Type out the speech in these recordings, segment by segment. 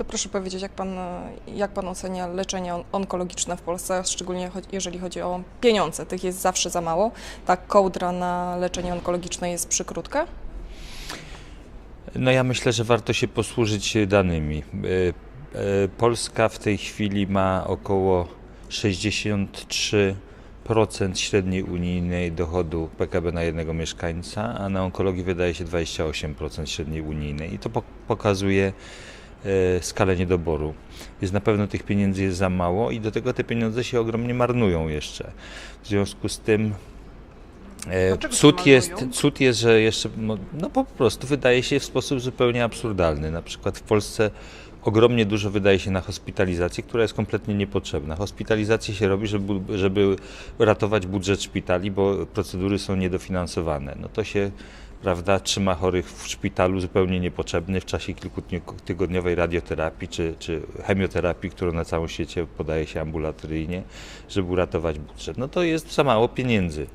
To proszę powiedzieć, jak pan, jak pan ocenia leczenie on- onkologiczne w Polsce, szczególnie jeżeli chodzi o pieniądze? Tych jest zawsze za mało. Ta kołdra na leczenie onkologiczne jest przykrótka? No ja myślę, że warto się posłużyć danymi. E, e, Polska w tej chwili ma około 63% średniej unijnej dochodu PKB na jednego mieszkańca, a na onkologii wydaje się 28% średniej unijnej. I to pok- pokazuje skalę niedoboru. Jest na pewno tych pieniędzy jest za mało i do tego te pieniądze się ogromnie marnują jeszcze. W związku z tym e, Dlaczego cud jest, cud jest, że jeszcze, mo- no po prostu wydaje się w sposób zupełnie absurdalny. Na przykład w Polsce ogromnie dużo wydaje się na hospitalizację, która jest kompletnie niepotrzebna. Hospitalizację się robi, żeby, żeby ratować budżet szpitali, bo procedury są niedofinansowane. No to się prawda, trzyma chorych w szpitalu zupełnie niepotrzebny w czasie kilkutygodniowej radioterapii czy, czy chemioterapii, którą na całym świecie podaje się ambulatoryjnie, żeby uratować budżet. No to jest za mało pieniędzy.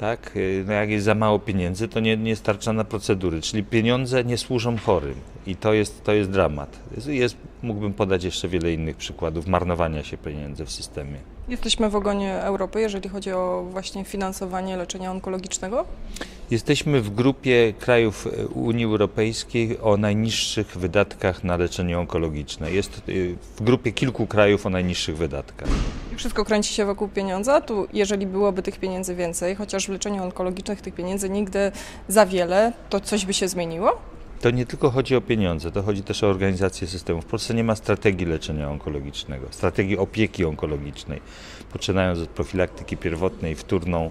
Tak? Y, No jak jest za mało pieniędzy, to nie, nie starcza na procedury, czyli pieniądze nie służą chorym i to jest, to jest dramat. Jest, jest, mógłbym podać jeszcze wiele innych przykładów marnowania się pieniędzy w systemie. Jesteśmy w ogonie Europy, jeżeli chodzi o właśnie finansowanie leczenia onkologicznego. Jesteśmy w grupie krajów e, Unii Europejskiej o najniższych wydatkach na leczenie onkologiczne. Jest y, w grupie kilku krajów o najniższych wydatkach. Wszystko kręci się wokół pieniądza. Tu, jeżeli byłoby tych pieniędzy więcej, chociaż w leczeniu onkologicznym tych pieniędzy nigdy za wiele, to coś by się zmieniło? To nie tylko chodzi o pieniądze, to chodzi też o organizację systemu. W Polsce nie ma strategii leczenia onkologicznego, strategii opieki onkologicznej, poczynając od profilaktyki pierwotnej, wtórną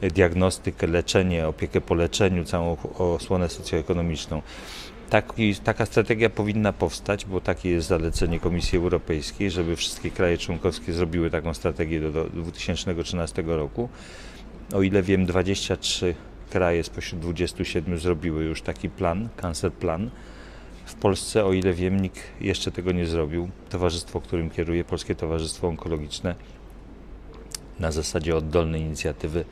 e, diagnostykę, leczenie, opiekę po leczeniu, całą osłonę socjoekonomiczną. Taki, taka strategia powinna powstać, bo takie jest zalecenie Komisji Europejskiej, żeby wszystkie kraje członkowskie zrobiły taką strategię do, do 2013 roku. O ile wiem, 23 kraje spośród 27 zrobiły już taki plan, cancer plan. W Polsce, o ile wiem, nikt jeszcze tego nie zrobił. Towarzystwo, którym kieruję, Polskie Towarzystwo Onkologiczne, na zasadzie oddolnej inicjatywy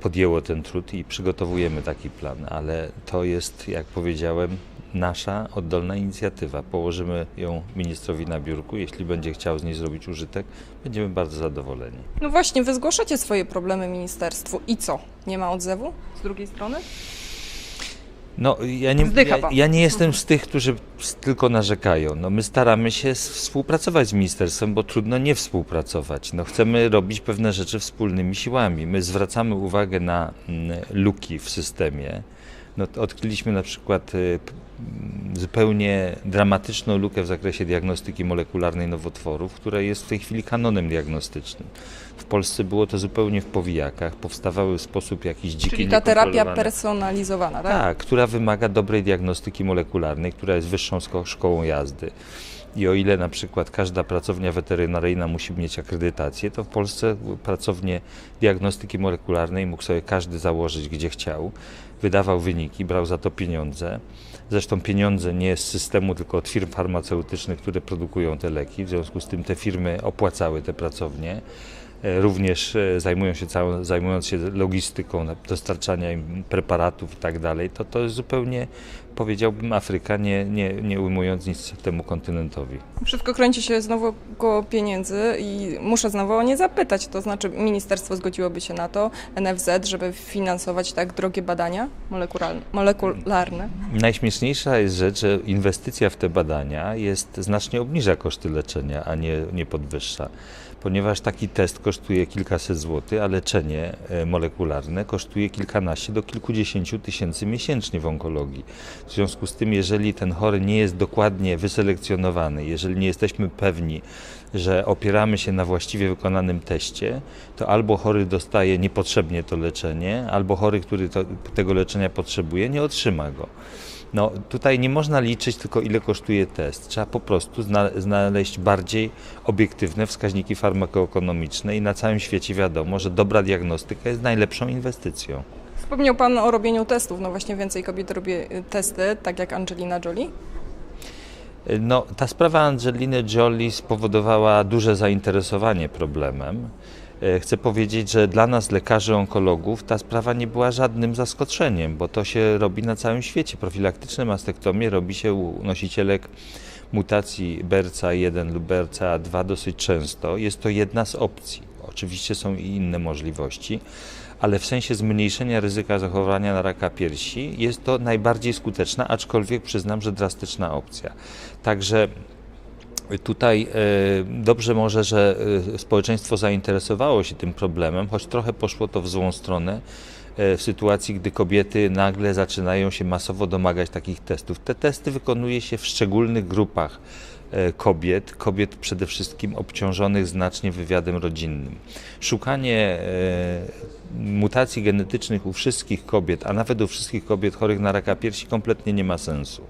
podjęło ten trud i przygotowujemy taki plan, ale to jest, jak powiedziałem, nasza oddolna inicjatywa. Położymy ją ministrowi na biurku. Jeśli będzie chciał z niej zrobić użytek, będziemy bardzo zadowoleni. No właśnie, wy zgłaszacie swoje problemy ministerstwu i co? Nie ma odzewu z drugiej strony? No, ja nie, ja, pan. ja nie jestem z tych, którzy s- tylko narzekają. No, my staramy się s- współpracować z ministerstwem, bo trudno nie współpracować. No, chcemy robić pewne rzeczy wspólnymi siłami. My zwracamy uwagę na mm, luki w systemie. No, to odkryliśmy na przykład y, p- zupełnie dramatyczną lukę w zakresie diagnostyki molekularnej nowotworów, która jest w tej chwili kanonem diagnostycznym. W Polsce było to zupełnie w powijakach, powstawały w sposób jakiś dziki, Czyli ta terapia personalizowana, tak? Tak, która wymaga dobrej diagnostyki molekularnej, która jest wyższą szko- szkołą jazdy. I o ile na przykład każda pracownia weterynaryjna musi mieć akredytację, to w Polsce pracownie diagnostyki molekularnej mógł sobie każdy założyć, gdzie chciał, wydawał wyniki, brał za to pieniądze. Zresztą pieniądze nie z systemu, tylko od firm farmaceutycznych, które produkują te leki. W związku z tym te firmy opłacały te pracownie. Również e, zajmują się całą, zajmując się logistyką dostarczania im preparatów i tak dalej, to to jest zupełnie, powiedziałbym, Afryka, nie, nie, nie ujmując nic temu kontynentowi. Wszystko kręci się znowu koło pieniędzy i muszę znowu o nie zapytać. To znaczy, ministerstwo zgodziłoby się na to, NFZ, żeby finansować tak drogie badania molekularne? molekularne. Najśmieszniejsza jest rzecz, że inwestycja w te badania jest znacznie obniża koszty leczenia, a nie, nie podwyższa. Ponieważ taki test kosztuje kilkaset złotych, a leczenie e, molekularne kosztuje kilkanaście do kilkudziesięciu tysięcy miesięcznie w onkologii. W związku z tym, jeżeli ten chory nie jest dokładnie wyselekcjonowany, jeżeli nie jesteśmy pewni, że opieramy się na właściwie wykonanym teście, to albo chory dostaje niepotrzebnie to leczenie, albo chory, który to, tego leczenia potrzebuje, nie otrzyma go. No, tutaj nie można liczyć tylko ile kosztuje test. Trzeba po prostu zna, znaleźć bardziej obiektywne wskaźniki farmakoekonomiczne i na całym świecie wiadomo, że dobra diagnostyka jest najlepszą inwestycją. Wspomniał Pan o robieniu testów. No właśnie więcej kobiet robi y, testy, tak jak Angelina Jolie. No, ta sprawa Angeliny Jolie spowodowała duże zainteresowanie problemem. E, Chcę powiedzieć, że dla nas, lekarzy onkologów, ta sprawa nie była żadnym zaskoczeniem, bo to się robi na całym świecie. Profilaktyczne mastektomie robi się u nosicielek mutacji BRCA1 lub BRCA2 dosyć często. Jest to jedna z opcji. Oczywiście są i inne możliwości, ale w sensie zmniejszenia ryzyka zachorowania na raka piersi jest to najbardziej skuteczna, aczkolwiek przyznam, że drastyczna opcja. Także Tutaj e, dobrze może, że e, społeczeństwo zainteresowało się tym problemem, choć trochę poszło to w złą stronę e, w sytuacji, gdy kobiety nagle zaczynają się masowo domagać takich testów. Te testy wykonuje się w szczególnych grupach kobiet, kobiet przede wszystkim obciążonych znacznie wywiadem rodzinnym. Szukanie mutacji genetycznych u wszystkich kobiet, a nawet u wszystkich kobiet chorych na raka piersi kompletnie nie ma sensu.